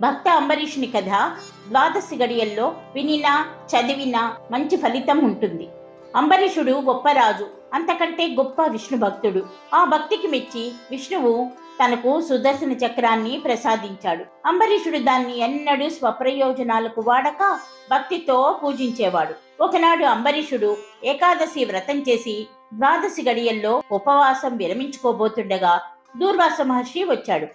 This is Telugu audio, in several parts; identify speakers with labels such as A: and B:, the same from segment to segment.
A: భక్త అంబరీషుని కథ ద్వాదశి గడియల్లో వినినా చదివినా మంచి ఫలితం ఉంటుంది. అంబరీషుడు గొప్ప రాజు అంతకంటే గొప్ప విష్ణు భక్తుడు. ఆ భక్తికి మెచ్చి విష్ణువు తనకు సుదర్శన చక్రాన్ని ప్రసాదించాడు. అంబరీషుడు దాన్ని ఎన్నడూ స్వప్రయోజనాలకు వాడక భక్తితో పూజించేవాడు. ఒకనాడు అంబరీషుడు ఏకాదశి వ్రతం చేసి ద్వాదశి గడియల్లో ఉపవాసం విరమించుకోబోతుండగా దూర్వాస మహర్షి వచ్చాడు.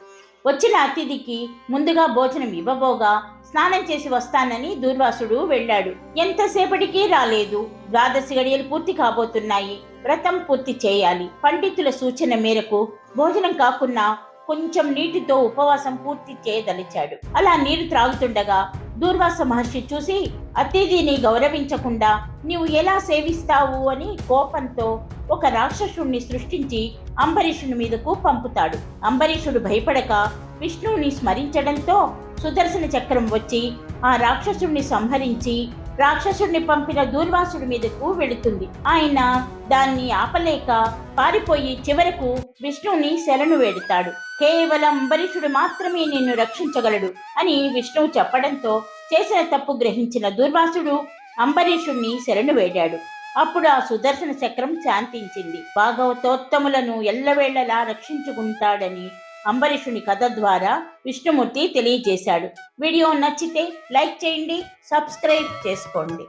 A: వచ్చిన అతిథికి ముందుగా భోజనం ఇవ్వబోగా స్నానం చేసి వస్తానని దూర్వాసుడు వెళ్ళాడు. ఎంతసేపటికి రాలేదు. ద్వాదశి గడియలు పూర్తి కాబోతున్నాయి. వ్రతం పూర్తి చేయాలి. పండితుల సూచన మేరకు భోజనం కాకున్నా కొంచెం నీటితో ఉపవాసం పూర్తి చేయదలిచాడు. అలా నీరు త్రాగుతుండగా దూర్వాస మహర్షి చూసి అతిథిని గౌరవించకుండా నీవు ఎలా సేవిస్తావు? అని కోపంతో ఒక రాక్షసుణ్ణి సృష్టించి అంబరీషుని మీదకు పంపుతాడు. అంబరీషుడు భయపడక విష్ణువుని స్మరించడంతో సుదర్శన చక్రం వచ్చి ఆ రాక్షసుణ్ణి సంహరించి రాక్షసుడిని పంపిన దూర్వాసుడి మీదకు వెళుతుంది. ఆయన దాన్ని ఆపలేక పారిపోయి చివరకు విష్ణువుని శరణు వేడుతాడు. కేవలం అంబరీషుడు మాత్రమే నిన్ను రక్షించగలడు అని విష్ణువు చెప్పడంతో చేసిన తప్పు గ్రహించిన దుర్వాసుడు అంబరీషుణ్ణి శరణు వేడాడు. అప్పుడు ఆ సుదర్శన చక్రం శాంతించింది. భాగవతోత్తములను ఎల్లవేళలా రక్షించుకుంటాడని అంబరీషుని కథ ద్వారా విష్ణుమూర్తి తెలియజేశాడు. వీడియో నచ్చితే లైక్ చేయండి సబ్స్క్రైబ్ చేసుకోండి.